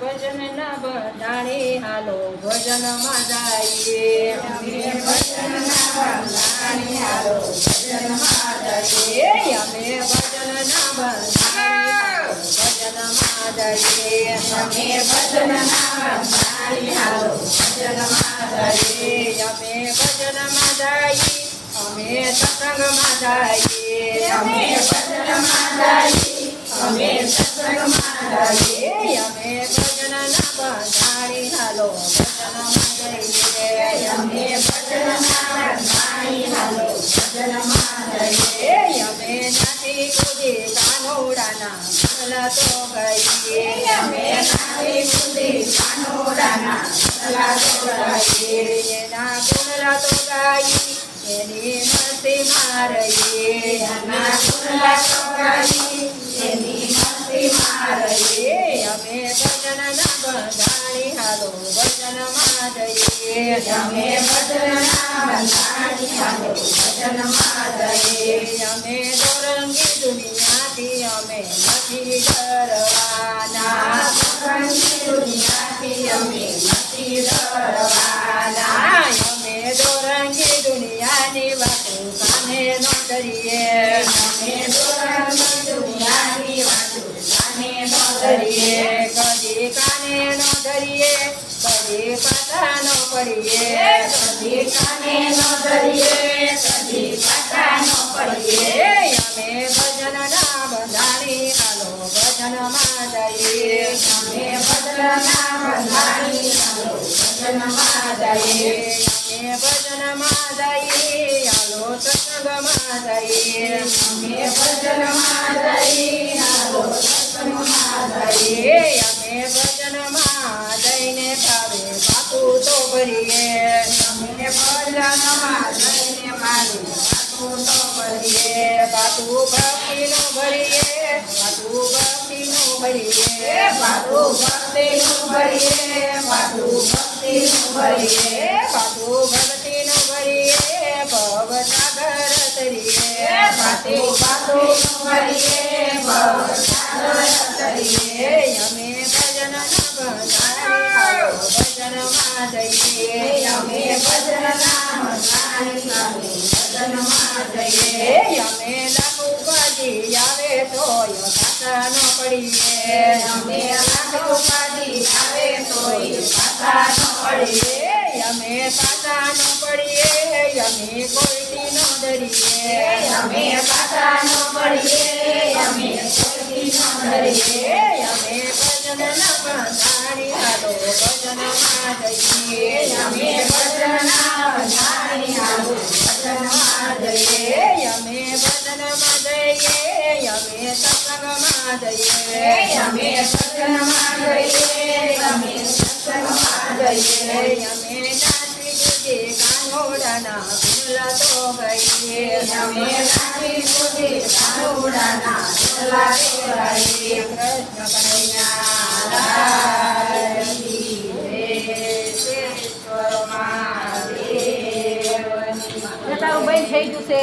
ભજન ના બંધાણી હાલો ભજનમાં જઈએ અમે ભજનના બધાણી હાલો ભજનમાં જઈએ. એ અમે ભજન ના બંધાણી ભજન ભજનમાં જઈએ અમે ભજનના બંધાણી હાલો ભજનમાં જઈએ. એ અમે ભજનમાં જઈએ અમે સત્સંગમાં જઈએ અમે ભજનમાં જઈએ. અમે સત્સંગમાં જઈએ. હાલો ભજનમાં અમે ભજનના બંધાણી હાલો ભજનમાં જઈએ. એ અમે નાથી કુદી કાનોડાના ભલા તો ગઈએ અમે. એના મસ્તી ગાઈ, અમે ભજન ના બંધાણી હાલો ભજનમાં જઈએ અમે ભજનના બંધાણી હાલો ભજનમાં જઈએ. એ અમે દોરંગી દુનિયાથી અમે નથી ડરવાના સંગી દુનિયાથી અમે નથી ડરવાના. અમે દોરંગી દુનિયાની વાતો કાને ન કરીએ અમે દોરંગી પડીએ કદી કાને ન ધરીએ, કદી પાછા ન પડીએ. અમે ભજન ના બંધાણી હાલો ભજનમાં જઈએ અમે ભજનના બંધાણી હાલો ભજનમાં જઈએ. અમે ભજનમાં જઈએ હાલો સત્સંગમાં જઈએ અમે ભજનમાં જઈએ, ભરીએ અમે ભજનમાં જઈને મારી વાતો તો કરીએ. એ બાપુ ભક્તિનું ભરીએ બાપુ ભક્તિનું ભરીએ વાતો ભક્તિનું ભરીએ, વાતો ભક્તિનું ભરીએ. બાપુ ભક્તિનું ભરીએ ભવ સાગર તરીએ વાતો વાતોનું ભરીએ, તોય ન પડીએ. અમે લાખો ઉપાધિ આવે તોય પાછા ન પડીએ. અમે પાછા ન પડીએ. અમે કોઈથી ન ડરીએ અમે પાછા ન પડીએ, અમે કોઈથી ન ડરીએ. અમે ભજન ન બંધાણી હાલો ભજનમાં જઈએ. અમે ભજનના સત્સંગમાં જઈએ અમે ભજનમાં જઈએ, અમે સત્સંગમાં જઈએ. અમે નાચી કાનોડાના ગુણલા તો ગઈએ અમે કૂદી કાનુડાના ડોલા ડોલાઈએ. કૃષ્ણ કનૈયા થઈ છે